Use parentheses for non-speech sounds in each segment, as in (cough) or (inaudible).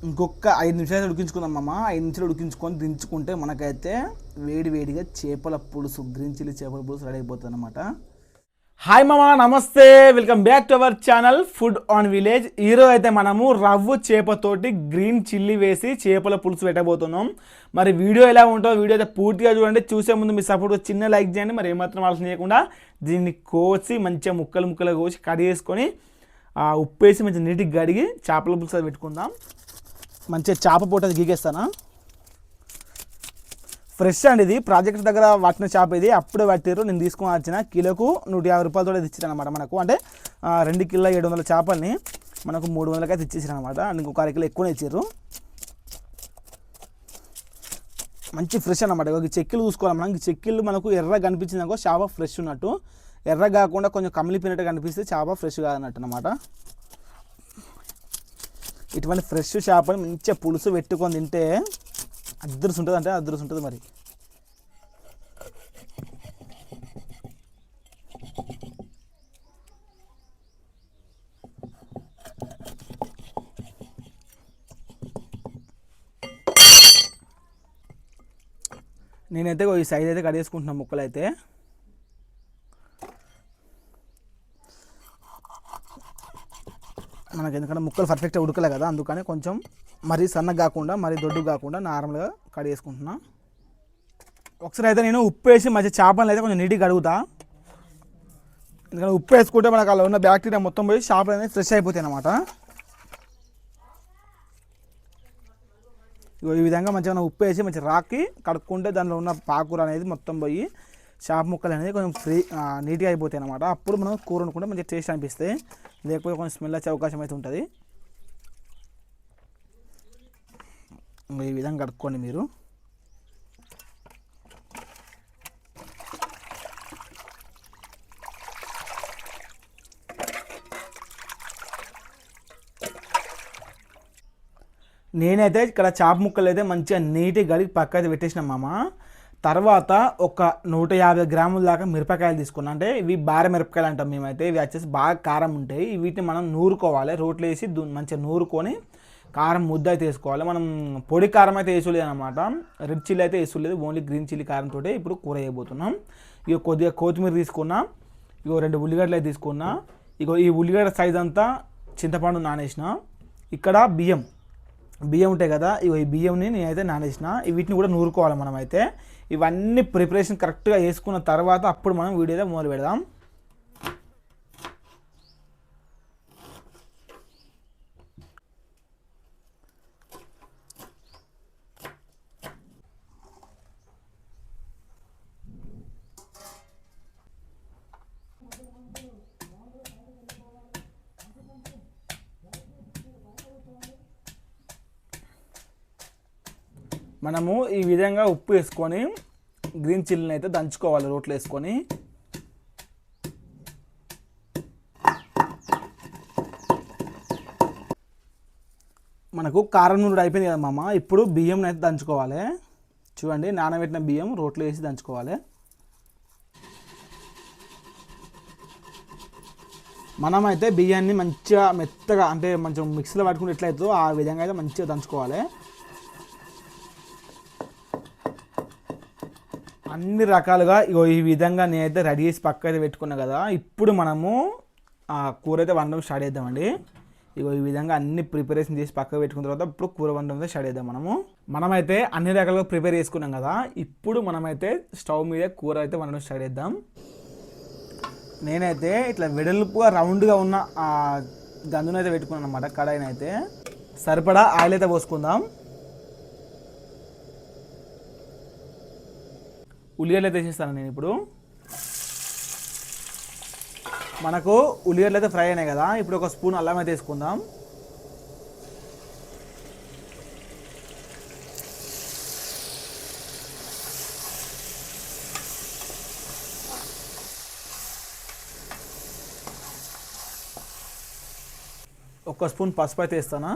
ఇంకొక ఐదు నిమిషాలు ఉడికించుకుందాం అమ్మ ఐదు నిమిషాలు ఉడికించుకొని దించుకుంటే మనకైతే వేడి వేడిగా చేపల పులుసు గ్రీన్ చిల్లీ చేపల పులుసు రెడీ అయిపోతుంది అనమాట హాయ్ మామ నమస్తే. Welcome back to our channel food on village ఈరోజు అయితే మనము రవ్వు చేపతోటి గ్రీన్ చిల్లీ వేసి చేపల పులుసు పెట్టబోతున్నాం. మరి వీడియో ఎలా ఉంటుందో వీడియో అయితే పూర్తిగా చూడండి. చూసే ముందు మీ సపోర్ట్ చిన్న లైక్ చేయండి. మరి ఏమాత్రం ఆలోచన చేయకుండా దీన్ని కోసి మంచిగా ముక్కలు ముక్కలు కోసి కట్ చేసుకొని ఆ, ఉప్పు వేసి మంచిగా నీటికి గడిగి చేపల పులుసు అది పెట్టుకుందాం. మంచిగా చేప పూట అది గీకేస్తానా ఫ్రెష్ అండి ఇది. ప్రాజెక్ట్ దగ్గర పట్టిన చేప ఇది. అప్పుడే పట్టారు నేను తీసుకుని వచ్చిన కిలోకు నూట యాభై రూపాయలతో ఇచ్చారు అనమాట మనకు. అంటే రెండు కిలో ఏడు వందల చేపల్ని మనకు మూడు వందలకి అయితే ఇచ్చేసారు అనమాట ఇంకొక అర కిలో ఎక్కువనే ఇచ్చారు మంచి ఫ్రెష్ అనమాట ఒక చెక్కిలు చూసుకోవాలి మనం. చెక్కిళ్ళు మనకు ఎర్ర కనిపించింది చేప ఫ్రెష్ ఉన్నట్టు. ఎర్ర కాకుండా కొంచెం కమిలిపోయినట్టు కనిపిస్తే చేప ఫ్రెష్ కాదన్నట్టు అనమాట ఇటువంటి ఫ్రెష్ చేపని మంచిగా పులుసు పెట్టుకొని తింటే అద్దరుసు ఉంటుంది అంటే అద్దరుసు ఉంటుంది మరి. నేనైతే ఈ సైజ్ అయితే కట్ చేసుకుంటున్నాను ముక్కలు అయితే మనకి ఎందుకంటే ముక్కలు పర్ఫెక్ట్గా ఉడకలే కదా అందుకని కొంచెం మరీ సన్నగా కాకుండా మరీ దొడ్డు కాకుండా నార్మల్గా కట్ చేసుకుంటున్నా. ఒకసారి అయితే నేను ఉప్పు వేసి మంచి చేపలను అయితే కొంచెం నీట్గా కడుగుతా. ఎందుకంటే ఉప్పు వేసుకుంటే మనకు అలా ఉన్న బ్యాక్టీరియా మొత్తం పోయి చేపలు అనేది ఫ్రెష్ అయిపోతాయి అన్నమాట. ఇగో ఈ విధంగా మంచిగా ఉప్పు వేసి మంచిగా రాకి కడుక్కుంటే దానిలో ఉన్న పాకూర అనేది మొత్తం పోయి చేప ముక్కలు అనేది కొంచెం ఫ్రీ నీట్గా అయిపోతాయి అనమాట అప్పుడు మనం కూర వండుకుంటే మంచిగా టేస్ట్ అనిపిస్తాయి లేకపోతే కొంచెం స్మెల్ వచ్చే అవకాశం అయితే ఉంటుంది. ఈ విధంగా కడుక్కోండి మీరు. నేనైతే ఇక్కడ చాప ముక్కలు అయితే మంచిగా నీట్గా గడిగి పక్క అయితే పెట్టేసిన మామ. తర్వాత ఒక నూట యాభై గ్రాముల దాకా మిరపకాయలు తీసుకున్నా. అంటే ఇవి బార మిరపకాయలు అంటాం మేమైతే ఇవి వచ్చేసి బాగా కారం ఉంటాయి. వీటిని మనం నూరుకోవాలి. రోట్లో వేసి మంచిగా నూరుకొని కారం ముద్ద అయితే వేసుకోవాలి మనం పొడి కారం అయితే వేసుకోలేదు అనమాట రెడ్ చిల్లీ అయితే వేసుకోలేదు. ఓన్లీ గ్రీన్ చిల్లీ కారంతో ఇప్పుడు కూర చేయబోతున్నాం. ఇక కొద్దిగా కొత్తిమీర తీసుకున్నా. ఇగో రెండు ఉల్లిగడ్డలు అయితే తీసుకున్నా. ఇగో ఈ ఉల్లిగడ్డ సైజ్ అంతా చింతపండు నానేసిన. ఇక్కడ బియ్యం బియ్యం ఉంటాయి కదా. ఇగో ఈ బియ్యంని నేనైతే నానేసిన. వీటిని కూడా నూరుకోవాలి మనం అయితే ఇవన్నీ ప్రిపరేషన్ కరెక్ట్గా వేసుకున్న తర్వాత అప్పుడు మనం వీడియో మొదలు పెడదాం. మనము ఈ విధంగా ఉప్పు వేసుకొని గ్రీన్ చిల్లీని అయితే దంచుకోవాలి రోట్లో వేసుకొని. మనకు కారం నూనె అయిపోయింది కదా మామ ఇప్పుడు బియ్యం అయితే దంచుకోవాలి. చూడండి నానబెట్టిన బియ్యం రోట్లో వేసి దంచుకోవాలి. మనమైతే బియ్యాన్ని మంచిగా మెత్తగా అంటే మంచిగా మిక్సీలో పట్టుకుంటే ఎట్లయితుందో ఆ విధంగా అయితే మంచిగా దంచుకోవాలి. అన్ని రకాలుగా ఇగో ఈ విధంగా నేనైతే రెడీ చేసి పక్క అయితే పెట్టుకున్నా కదా ఇప్పుడు మనము ఆ కూర అయితే వండడం స్టార్ట్ చేద్దామండి. ఇగో ఈ విధంగా అన్ని ప్రిపరేషన్ చేసి పక్క పెట్టుకున్న తర్వాత ఇప్పుడు కూర వండడం అయితే స్టార్ట్ చేద్దాం మనము. మనమైతే అన్ని రకాలుగా ప్రిపేర్ చేసుకున్నాం కదా ఇప్పుడు మనమైతే స్టవ్ మీద కూర అయితే వండడం స్టార్ట్ చేద్దాం. నేనైతే ఇట్లా వెడల్పుగా రౌండ్గా ఉన్న ఆ గంజునైతే పెట్టుకున్నాను అనమాట కడాయినైతే. అయితే సరిపడా ఆయిల్ అయితే పోసుకుందాం. ఉల్లిగడ్డలు అయితే వేసేస్తాను నేను ఇప్పుడు. మనకు ఉల్లిగడ్డలు అయితే ఫ్రై అయినాయి కదా ఇప్పుడు ఒక స్పూన్ అల్లం అయితే వేసుకుందాం. ఒక స్పూన్ పసుపు అయితే వేస్తానా.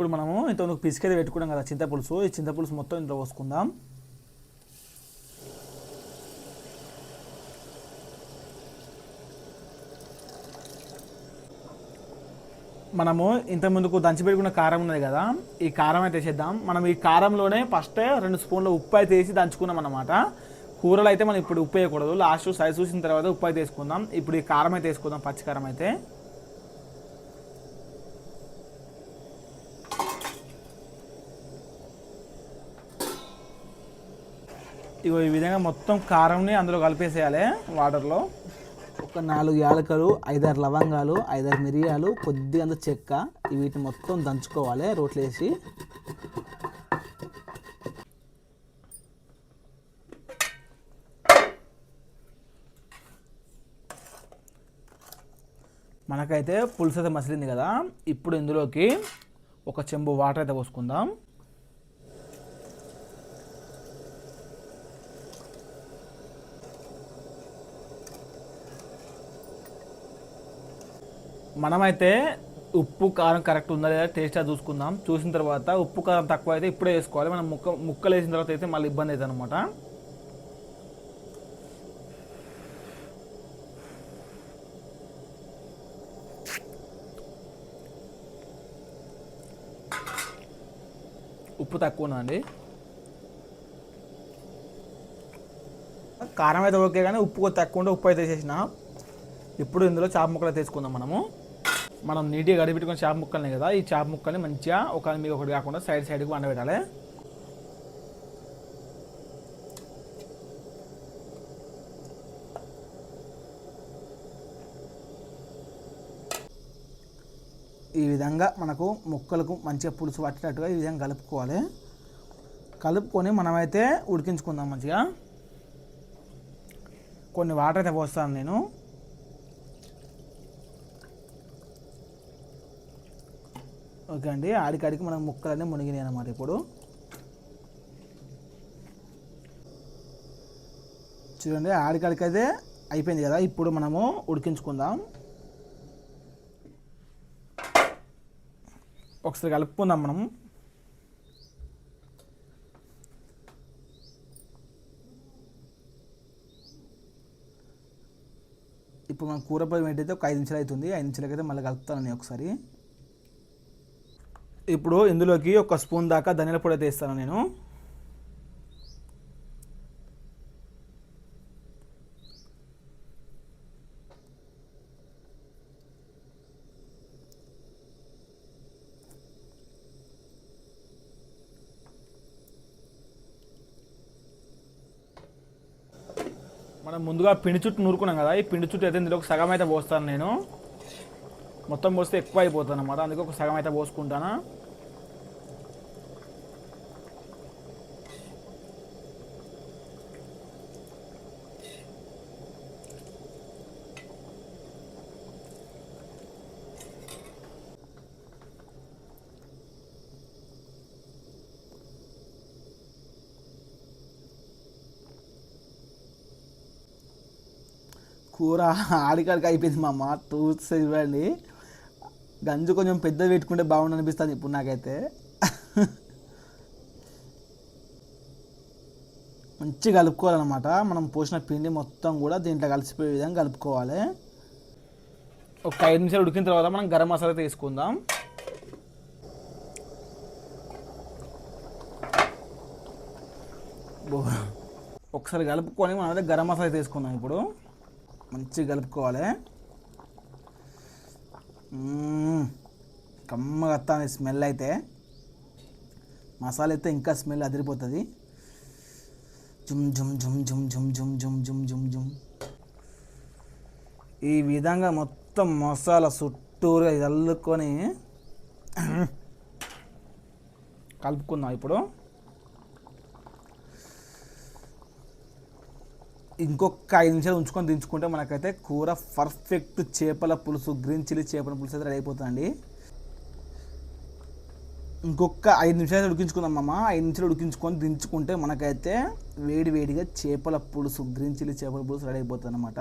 ఇప్పుడు మనము ఇంతకు అయితే పెట్టుకున్నాం కదా చింతపులుసు. ఈ చింతపులుసు మొత్తం ఇంట్లో పోసుకుందాం. మనము ఇంతకుముందుకు దంచిపెట్టుకున్న కారం ఉన్నది కదా ఈ కారం అయితే వేసేద్దాం. మనం ఈ కారంలోనే ఫస్ట్ రెండు స్పూన్ల ఉప్పు అయితే వేసి దంచుకున్నాం అనమాట కూరలు అయితే మనం ఇప్పుడు ఉప్పు వేయకూడదు. లాస్ట్ సైజ్ చూసిన తర్వాత ఉప్పు అయితే వేసుకుందాం. ఇప్పుడు ఈ కారం అయితే వేసుకుందాం పచ్చికారం అయితే. ఇగో ఈ విధంగా మొత్తం కారంని అందులో కలిపేసేయాలి వాటర్లో. ఒక నాలుగు యాలకలు ఐదారు లవంగాలు ఐదారు మిరియాలు కొద్దిగా అంత చెక్క వీటిని మొత్తం దంచుకోవాలి రోట్లో వేసి. మనకైతే పులుసు అయితే మసిలింది కదా. ఇప్పుడు ఇందులోకి ఒక చెంబు వాటర్ అయితే పోసుకుందాం. మనమైతే ఉప్పు కారం కరెక్ట్ ఉందా లేదా టేస్ట్గా చూసుకుందాం. చూసిన తర్వాత ఉప్పు కారం తక్కువ అయితే ఇప్పుడే వేసుకోవాలి. మనం ముక్క ముక్కలు వేసిన తర్వాత అయితే మళ్ళీ ఇబ్బంది అవుతుంది అనమాట ఉప్పు తక్కువ ఉన్నదండి కారం అయితే ఓకే కానీ ఉప్పు తక్కువ ఉంటే ఉప్పు అయితే వేసేసిన. ఇప్పుడు ఇందులో చేప ముక్కలు తీసుకుందాం మనము. మనం నీట్గా గడిపెట్టుకున్న చేప ముక్కల్ని కదా ఈ చేప ముక్కల్ని మంచిగా ఒక మీద ఒకటి కాకుండా సైడ్ సైడ్కి వండబెట్టాలి. ఈ విధంగా మనకు ముక్కలకు మంచిగా పులుసు పట్టినట్టుగా ఈ విధంగా కలుపుకోవాలి. కలుపుకొని మనమైతే ఉడికించుకుందాం మంచిగా. కొన్ని వాటర్ అయితే పోస్తాను నేను. ఓకే అండి ఆడికాడికి మనం ముక్కలన్నీ మునిగినాయి అనమాట ఇప్పుడు. చూడండి ఆడికాడికి అయితే అయిపోయింది కదా ఇప్పుడు మనము ఉడికించుకుందాం. ఒకసారి కలుపుకుందాం మనం. ఇప్పుడు మనం కూర పొయ్యి పెట్టయితే ఒక ఐదు నిమిషాలు అవుతుంది ఐదు నిమిషాలకైతే మళ్ళీ కలుపుతాను నేను ఒకసారి. ఇప్పుడు ఇందులోకి ఒక స్పూన్ దాకా ధనియాల పొడి తీస్తాను నేను. మనం ముందుగా పిండి చుట్టూ నూరుకున్నాం కదా ఈ పిండి చుట్టూ అయితే ఇందులో సగం అయితే పోస్తాను నేను. మొత్తం పోస్తే ఎక్కువ అయిపోతుంది అనమాట అందుకే ఒక సగం అయితే పోసుకుంటానా? కూర ఆడికాడికి అయిపోయింది మా అమ్మ. చూసి ఇవ్వండి. గంజు కొంచెం పెద్దది పెట్టుకుంటే బాగుండు అనిపిస్తుంది ఇప్పుడు నాకైతే. మంచిగా కలుపుకోవాలన్నమాట. మనం పోసిన పిండి మొత్తం కూడా దీంట్లో కలిసిపోయే విధంగా కలుపుకోవాలి. ఒక ఐదు నిమిషాలు ఉడికిన తర్వాత మనం గరం మసాలా తీసుకుందాం ఒకసారి కలుపుకొని మనం అయితే గరం మసాలా తీసుకుందాం ఇప్పుడు. మంచిగా కలుపుకోవాలి. కమ్మగా వస్తుంది స్మెల్ అయితే. మసాలా అయితే ఇంకా స్మెల్ అదిరిపోతుంది. జుమ్ జుమ్ జుమ్ జుమ్ జుమ్ జుమ్ జుమ్ జుమ్ జుమ్ జుమ్. ఈ విధంగా మొత్తం మసాలా చుట్టూరుగా చల్లుకొని (clears throat) కలుపుకుందాం ఇప్పుడు. ఇంకొక ఐదు నిమిషాలు ఉంచుకొని దించుకుంటే మనకైతే కూర పర్ఫెక్ట్ చేపల పులుసు గ్రీన్ చిల్లీ చేపల పులుసు అయితే రెడీ అయిపోతుందండి. ఇంకొక ఐదు నిమిషాలు ఉడికించుకుందాం అమ్మ ఐదు నిమిషాలు ఉడికించుకొని దించుకుంటే మనకైతే వేడి వేడిగా చేపల పులుసు గ్రీన్ చిల్లీ చేపల పులుసు రెడీ అయిపోతుంది అనమాట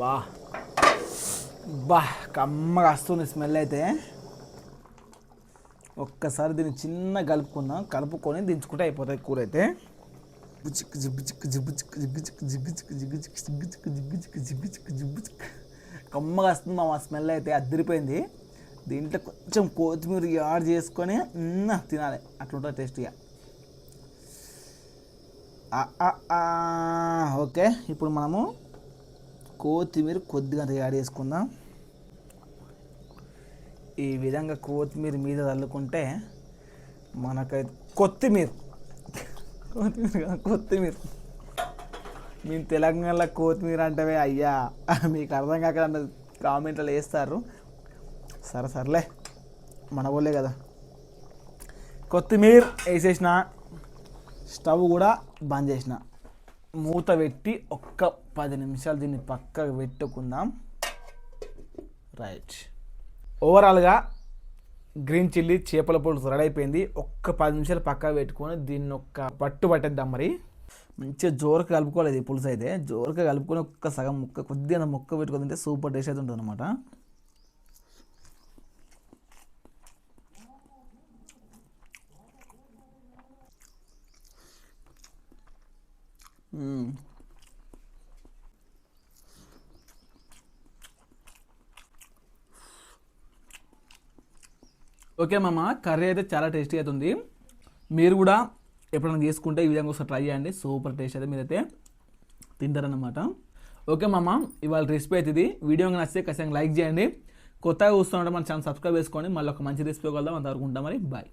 వా బా కమ్మగా వస్తుంది స్మెల్ అయితే. ఒక్కసారి దీన్ని చిన్న కలుపుకుందాం. కలుపుకొని దించుకుంటే అయిపోతుంది కూర అయితే. కమ్మగా వస్తుంది మా స్మెల్ అయితే అద్దరిపోయింది. దీంట్లో కొంచెం కొత్తిమీర యాడ్ చేసుకొని తినాలి. అట్లుంటుంది టేస్ట్గా ఓకే ఇప్పుడు మనము కొత్తిమీర కొద్దిగా యాడ్ చేసుకుందాం. ఈ విధంగా కొత్తిమీర మీద చల్లుకుంటే మనకైతే కొత్తిమీర కొత్తిమీర కొత్తిమీర. మేము తెలంగాణలో కొత్తిమీర అంటే అయ్యా మీకు అర్థం కాక కామెంట్లో వేస్తారు. సరే సర్లే. మన వాళ్ళే కదా. కొత్తిమీర వేసేసిన స్టవ్ కూడా బంద్ చేసిన. మూత పెట్టి ఒక్క పది నిమిషాలు దీన్ని పక్కకు పెట్టుకుందాం. రైట్. ఓవరాల్గా గ్రీన్ చిల్లీ చేపల పులుసు రెడీ అయిపోయింది ఒక్క పది నిమిషాలు పక్కా పెట్టుకొని దీన్ని ఒక్క పట్టు పట్టేద్దాం మరి. మంచిగా జోరుగా కలుపుకోలేదు ఈ పులుసు అయితే. జోరుగా కలుపుకొని ఒక్క సగం ముక్క కొద్దిగా ముక్క పెట్టుకొని తింటే సూపర్ టేస్ట్ అయితే ఉంటుంది అనమాట ఓకే మామ కర్రీ అయితే చాలా టేస్టీ అవుతుంది మీరు కూడా ఎప్పుడైనా చేసుకుంటే ఈ విధంగా ఒకసారి ట్రై చేయండి. సూపర్ టేస్ట్ అయితే మీరైతే తింటారనమాట ఓకే మామ ఇవాళ రెసిపీ అయితే ఇది. వీడియో నచ్చితే ఖచ్చితంగా లైక్ చేయండి. కొత్తగా చూస్తుంటే మన ఛానల్ సబ్స్క్రైబ్ చేసుకోండి. మళ్ళీ ఒక మంచి రెసిపీ కలుద్దాం. అంతవరకు ఉంటాం మరి. బాయ్